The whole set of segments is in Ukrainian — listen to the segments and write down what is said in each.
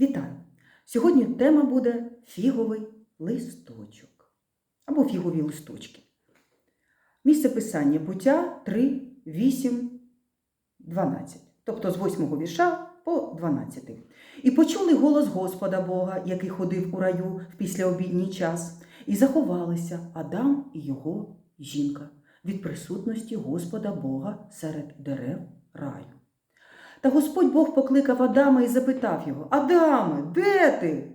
Вітаю! Сьогодні тема буде фіговий листочок або фігові листочки. Місце писання буття 3, 8, 12, тобто з 8 вірша по 12. І почули голос Господа Бога, який ходив у раю в післяобідній час, і заховалися Адам і його жінка від присутності Господа Бога серед дерев раю. Та Господь Бог покликав Адама і запитав його: Адаме, де ти?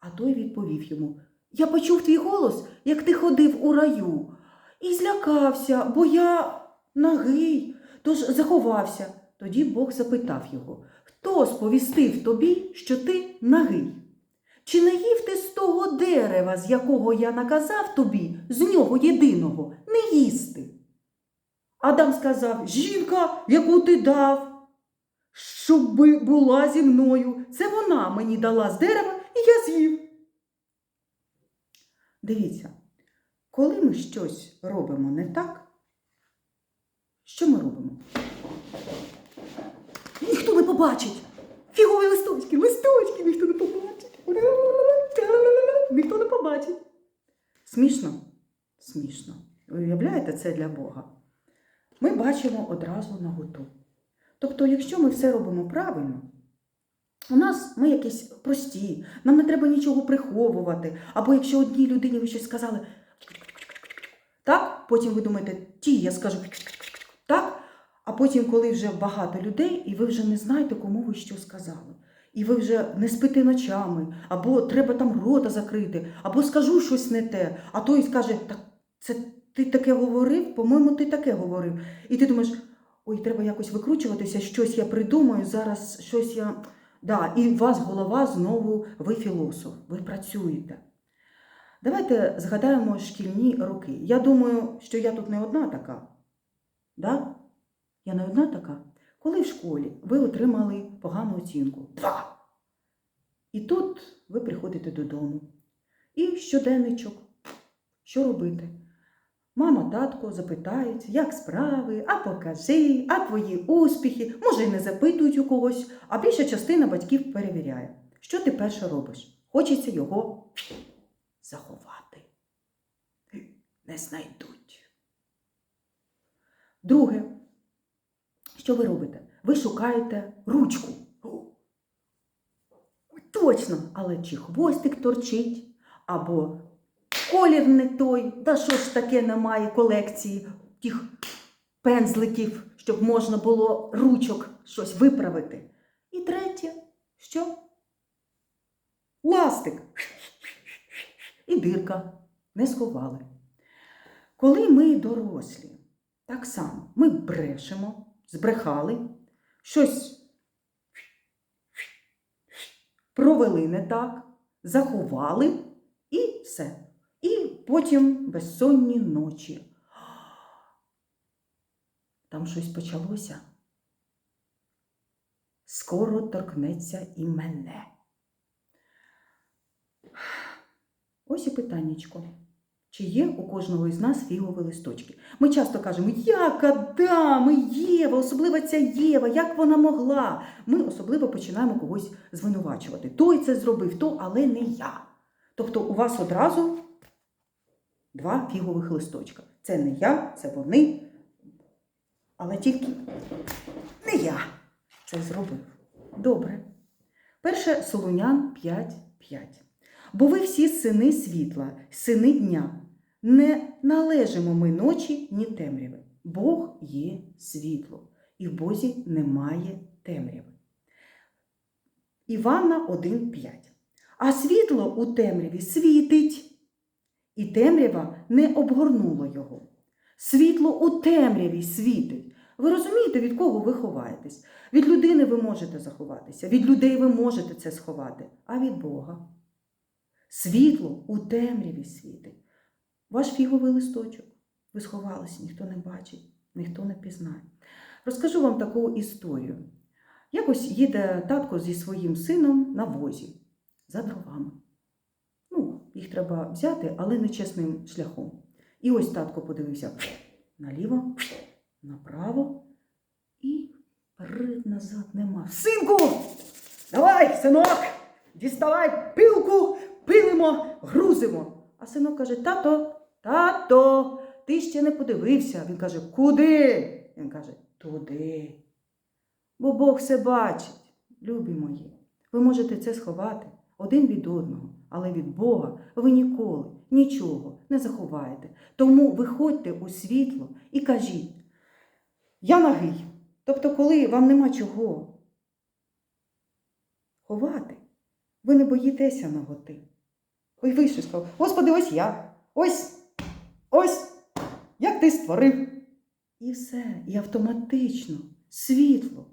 А той відповів йому: Я почув твій голос, як ти ходив у раю, і злякався, бо я нагий, тож заховався. Тоді Бог запитав його: Хто сповістив тобі, що ти нагий? Чи не їв ти з того дерева, з якого я наказав тобі, з нього єдиного, не їсти? Адам сказав: Жінка, яку ти дав, щоб була зі мною. Це вона мені дала з дерева, і я з'їв. Дивіться, коли ми щось робимо не так, що ми робимо? Ніхто не побачить. Фігові листочки, листочки, ніхто не побачить. Ніхто не побачить. Смішно? Смішно. Ви уявляєте це для Бога? Ми бачимо одразу наготу. Тобто, якщо ми все робимо правильно, у нас ми якісь прості, нам не треба нічого приховувати. Або якщо одній людині ви щось сказали, так, потім ви думаєте, ті, я скажу, так, а потім, коли вже багато людей, і ви вже не знаєте, кому ви що сказали. І ви вже не спите ночами, або треба там рота закрити, або скажу щось не те, а той скаже, так це ти таке говорив, по-моєму, ти таке говорив. І ти думаєш, ой, треба якось викручуватися, щось я придумаю, зараз щось я. Да, і у вас голова знову, ви філософ, ви працюєте. Давайте згадаємо шкільні роки. Я думаю, що я тут не одна така. Да? Я не одна така. Коли в школі ви отримали погану оцінку? Два. І тут ви приходите додому. І щоденничок. Що робити? Мама, татко запитають, як справи, а покажи, а твої успіхи, може, й не запитують у когось, а більша частина батьків перевіряє. Що ти перше робиш? Хочеться його заховати. Не знайдуть. Друге, що ви робите? Ви шукаєте ручку. Точно, але чи хвостик торчить, або колір не той, та що ж таке немає колекції тих пензликів, щоб можна було ручок щось виправити. І третє, що? Ластик. І дирка не сховали. Коли ми дорослі, так само ми брешемо, збрехали, щось провели не так, заховали і все. Потім безсонні ночі. Там щось почалося. Скоро торкнеться і мене. Ось і питаннячко. Чи є у кожного із нас фігові листочки? Ми часто кажемо, як Адам і Єва, особливо ця Єва, як вона могла. Ми особливо починаємо когось звинувачувати. Той це зробив, то, але не я. Тобто у вас одразу два фігових листочка. Це не я, це вони, але тільки не я це зробив. Добре. Перше Солунян 5.5. Бо ви всі сини світла, сини дня. Не належимо ми ночі, ні темряви. Бог є світло, і в Бозі немає темряви. Івана 1.5. А світло у темряві світить, і темрява не обгорнула його. Світло у темряві світить. Ви розумієте, від кого ви ховаєтесь? Від людини ви можете заховатися, від людей ви можете це сховати, а від Бога. Світло у темряві світить. Ваш фіговий листочок. Ви сховалися, ніхто не бачить, ніхто не пізнає. Розкажу вам таку історію. Якось їде татко зі своїм сином на возі за дровами. Їх треба взяти, але нечесним шляхом. І ось татко подивився наліво, направо і вперед назад нема. Синку! Давай, синок! діставай пилку, пилимо, грузимо. А синок каже: тато, тато, ти ще не подивився. Він каже, куди? Він каже, туди. Бо Бог все бачить, любі мої. Ви можете це сховати один від одного, але від Бога ви ніколи нічого не заховаєте. Тому виходьте у світло і кажіть: Я нагий. Тобто, коли вам нема чого ховати, ви не боїтеся наготи. Ви вийшли і сказали, Господи, ось я, ось, ось, як ти створив. І все, і автоматично світло,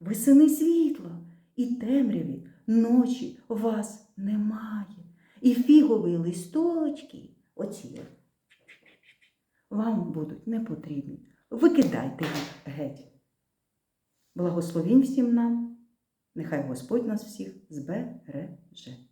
весени світла, і темряві ночі вас немає. І фігові листочки, оці, вам будуть не потрібні. Викидайте їх геть. Благословінь всім нам. Нехай Господь нас всіх збереже.